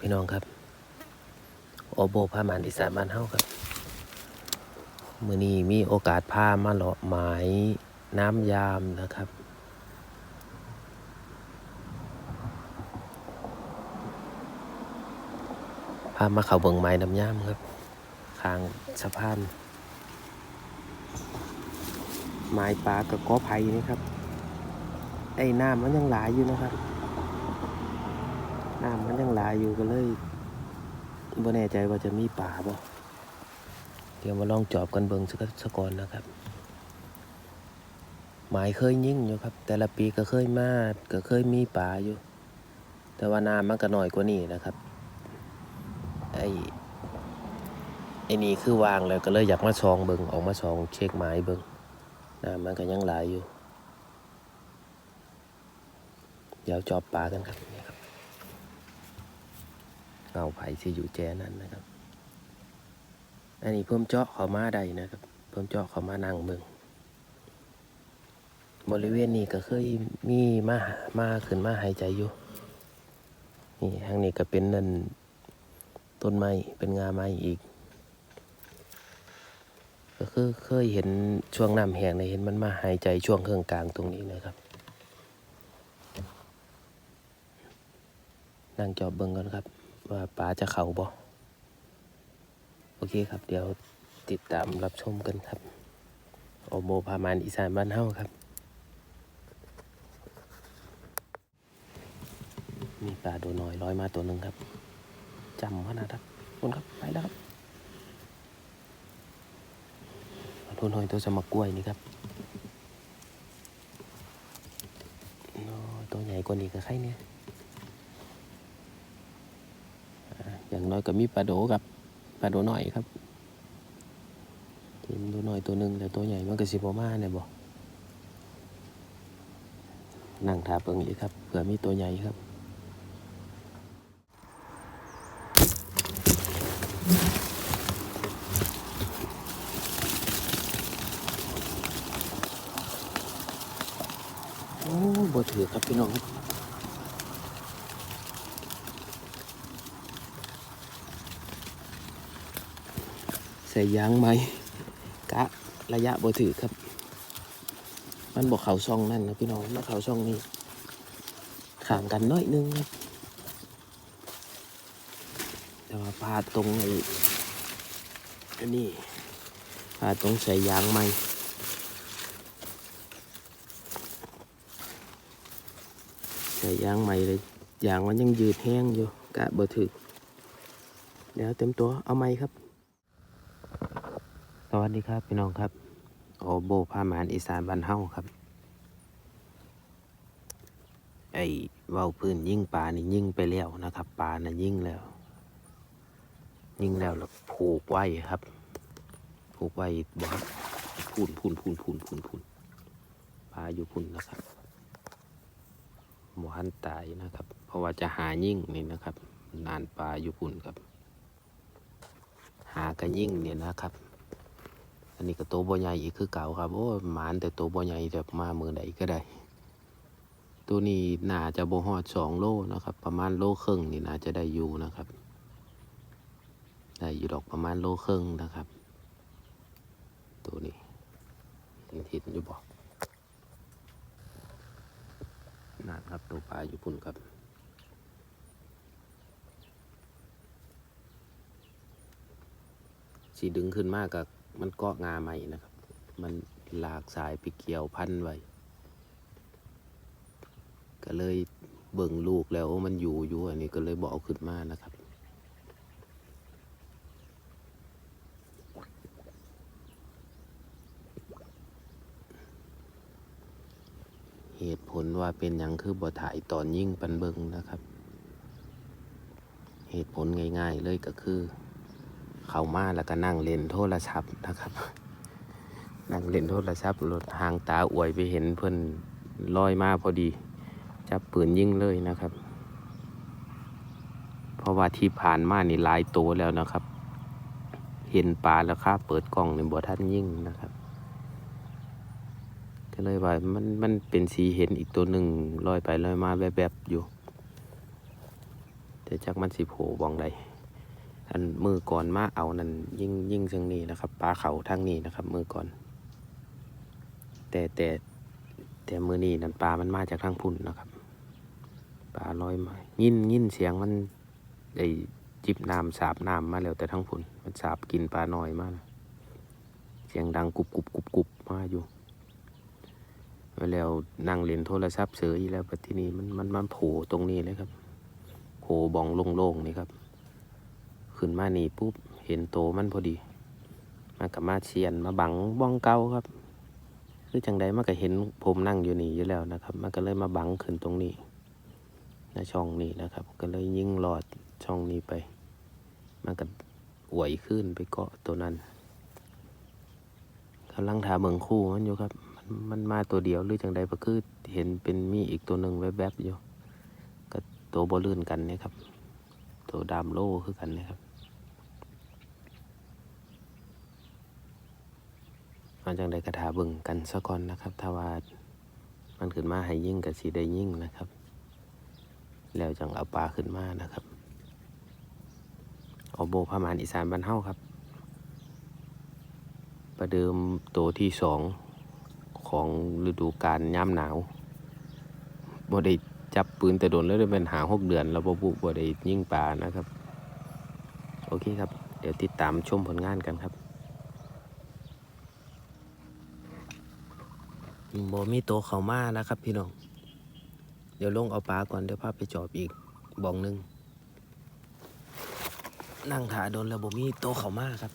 พี่น้องครับโอโบพาหมานอีสานบ้านเฮาครับมือนี้มีโอกาสพามาเลาะหมายน้ำยามนะครับ พามาเขาเบิงไม้น้ำยามครับข้างสะพาน ไม้ปลากับก้อไผ่นี่ครับไอ้น้ำมันยังหลายอยู่นะครับ น้ำมันยังหลายอยู่ก็เลยบ่แน่ใจว่าจะมีป่าบ่เดี๋ยวมาลองจอบกันเบิ่งสักสักก่อนนะครับ หมายเคยยิ่งอยู่ครับ แต่ละปีก็เคยมาก็เคยมีป่าอยู่ แต่ว่าน้ำมันก็น้อยกว่านี้นะครับไอ้ไอ้นี่คือวางแล้วก็เลยอยากมาซองเบิ่งออกมาซองเช็คหมายเบิ่งน้ำมันก็ยังหลายอยู่ เดี๋ยวจอบปลากันครับ เงาไผ่ที่อยู่แจนั้นนะครับ อันนี้เพิ่มเจาะเขามาได้นะครับ เพิ่มเจาะเขามานั่งเมืองบริเวณนี้ก็เคยมีมาหามาขึ้นมาหายใจอยู่ นี่ทางนี้ก็เป็นนั่นต้นไม้เป็นงาไม้อีก ก็คือเคยเห็นช่วงน้ำแห้งเนี่ยเห็นมันมาหายใจช่วงเครื่องกลางตรงนี้นะครับ นั่งจอบเบิ่งกันครับ ว่าปลาจะเข่าบ่ โอเคครับ เดี๋ยวติดตามรับชมกันครับ โอโมพามานอีสานบ้านเฮาครับ มีปลาตัวน้อยลอยมาตัวหนึ่งครับจำขนาดครับคุณครับ ไปแล้วครับตัวน้อยตัวสมักกล้วยนี่ครับโอ้ตัวใหญ่กว่านี้ก็ใครเนี่ย อย่างน้อยก็มีปลาโดกับปลาโดหน่อยครับเห็นตัวหน่อยตัวหนึ่งแต่ตัวใหญ่มันก็สิบมาเนี่ยบอกนั่งทาเปิงอีกครับเผื่อมีตัวใหญ่ครับโอ้บ่ถือครับพี่น้องครับ ใส่ยางไหมกะระยะบ่ถือครับ มันบอกเขาช่องนั่นนะพี่น้องมาเขาช่องนี้ข่างกันน้อยนึงครับแต่ว่าพาตรงไอ้อันนี้พาตรงใส่ยางไหมใส่ยางใหม่เลยยางมันยังยืดแห้งอยู่กะบ่ถือเดี๋ยวเต็มตัวเอาไหมครับ วัสดีครับ พี่น้องครับ โอโบพาหมานอีสานบ้านเฮาครับ ไอ้เว้าพื้นยิ่งปลานี่ยิ่งไปแล้วนะครับปลาน่ะยิ่งแล้ว ยิ่งแล้วแล้วผูกไว้ครับ ผูกไว้บ่ครับพูนพูนพูนพูนพูนพูนปลาอยู่พุ่นนะครับหมูหันตายนะครับ เพราะว่าจะหายิ่งนี่นะครับ นานปลาอยู่พุ่นครับ หากระยิ่งเนี่ยนะครับ อันนี้ก็โตวบ่ใหญ่อีกคือเก่าครับ โอ้หมานแต่โตวบ่ใหญ่แบบมามือใดก็ได้ ตัวนี้น่าจะบ่ฮอดสองโลนะครับ ประมาณโลครึ่งนี่น่าจะได้อยู่นะครับ ได้อยู่ดอกประมาณโลครึ่งนะครับ ตัวนี้เห็นทิศอยู่บอกนั่นครับตัวปลาอยู่พุ่นครับสีดึงขึ้นมากกับ มันเกาะงาใหม่นะครับ มันหลากสายไปเกี่ยวพันไว้ ก็เลยเบิ่งลูกแล้วมันอยู่อยู่อันนี้ก็เลยบอกเอาขึ้นมานะครับเหตุผลว่าเป็นอย่างคือบ่ถ่ายตอนยิ่งปันเบิงนะครับ เหตุผลง่ายๆเลยก็คือ เขามาแล้วก็นั่งเล่นโทรศัพท์นะครับ นั่งเล่นโทรศัพท์รถหางตาอวยไปเห็นเพิ่อนลอยมาพอดี จับปืนยิงเลยนะครับ เพราะว่าที่ผ่านมานี่ลายโตแล้วนะครับ เห็นปลาแล้วครับเปิดกล้องในบ่ท่านยิ่งนะครับก็เลยว่ามันมันเป็นสีเห็นอีกตัวหนึ่งลอยไปลอยมาแบบๆอยู่ แต่จักมันสิโผล่บองใด อันมือก่อนมาเอานั่นยิ่งยิ่งเชิงนี้นะครับปลาเขาทางนี้นะครับ มือก่อน แต่แต่แต่มือนี้นั่นปลามันมาจากทางพุ่นนะครับปลาลอยมายินยินเสียงมันไอจิบน้ำสาบน้ำมาแล้วแต่ทางพุ่นมันสาบกินปลาน้อยมากนะเสียงดังกุบกุบกุบกุบมาอยู่แล้วนั่งเล่นโทรศัพท์เสยแล้วปที่นี้มันมันมันโผล่ตรงนี้เลยครับโผล่บองโล่งๆนี่ครับ ขึ้นมานี่ปุ๊บเห็นโตมันพอดีมันกับมาเชียนมาบังบ้องเก่าครับ คือจังใดมันก็เห็นผมนั่งอยู่นี่อยู่แล้วนะครับ มันก็เลยมาบังขึ้นตรงนี้ในช่องนี้นะครับ ก็เลยยิ่งหลอดช่องนี้ไป มันก็อวยขึ้นไปเกาะตัวนั้นกำลังถาเบิงคู่มันอยู่ครับมันมันมาตัวเดียวหรือจังใดก็คือเห็นเป็นมีอีกตัวหนึ่งแวบๆอยู่ก็ตัวบอลื่นกันเนะครับ ตัวดามโล่คือกันนะครับ มาจังใดกระถาบิ่งกันซะก่อนนะครับ ถ้าว่ามันขึ้นมาให้ยิ่งกับสีได้ยิ่งนะครับ แล้วจังเอาปลาขึ้นมานะครับเอาโบพามานอีสานบ้านเฮาครับ ประเดิมตัวที่สองของฤดูกาลย่ำหนาวบ่ได้จับปืนแต่โดนแล้วได้เป็นหาหกเดือน แล้วบ่บุบ่ได้ยิ่งปลานะครับ โอเคครับ เดี๋ยวติดตามชมผลงานกันครับ บ่มีโตวเขามานะครับพี่น้อง เดี๋ยวลงเอาปลาก่อนเดี๋ยวพาไปจอบอีกบ่องหนึ่งนั่งถาโดนแล้วบ่มีโตวเขามาครับ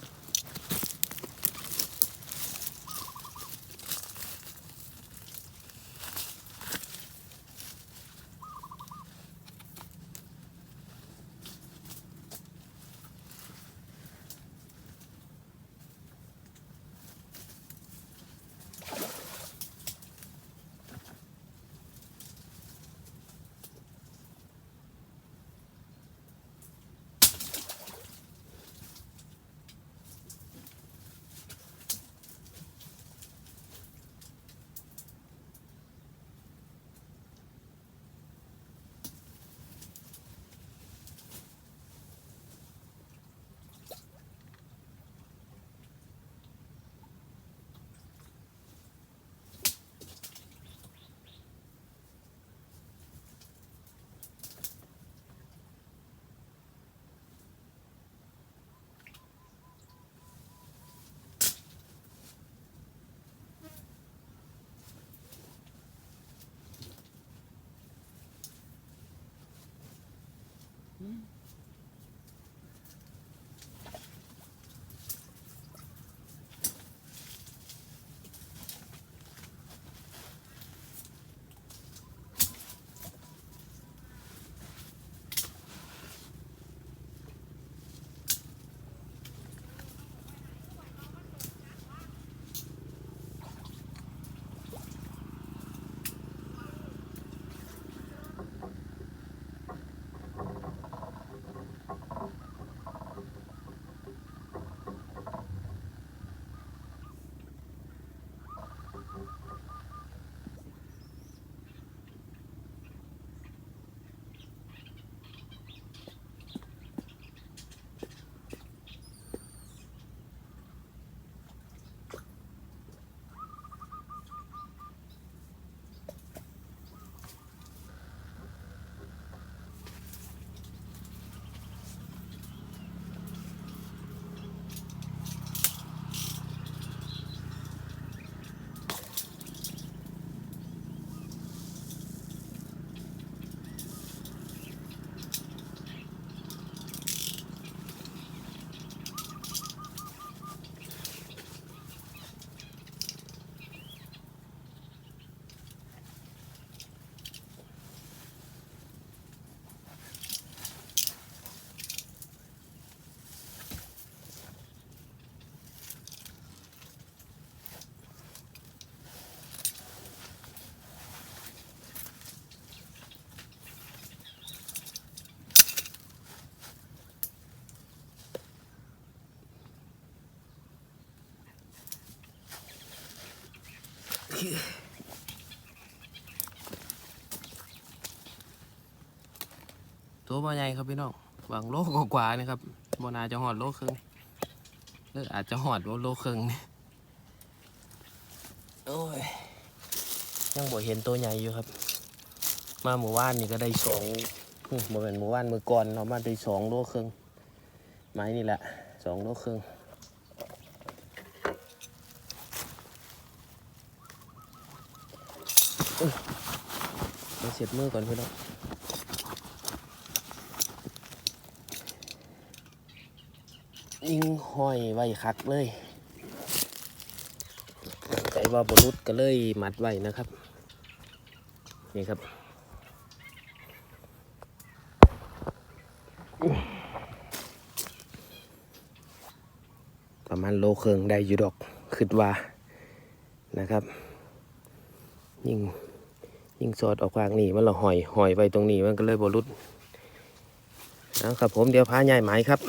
โตัวบ่ใหญ่ครับพี่น้องวางโลกกว่าๆนี่ครับบนาจะหอดโลกครึ่งหรืออาจจะหอดว่าโลกครึ่งนี่โอ้ยยังบ่เห็นตัวใหญ่อยู่ครับ มาหมู่บ้านนี่ก็ได้สองมบ่เป็นหมู่บ้านมือก่อนเรามาได้สองโลครึ่งไม้นี่แหละสองโลครึ่งอุ๊ย มาเสียบมือก่อนพี่น้องยิงห้อยไว้คักเลยใจว่าบรุษก็เลยมัดไว้นะครับ นี่ครับประมาณโลเครื่องได้อยู่ดอกคิดว่านะครับ ยิง ยิงสอดออกกลางนี่มันละหอยหอยไว้ตรงนี้มันก็เลยบรุษนะครับผมเดี๋ยวพาใหญ่ไหมครับ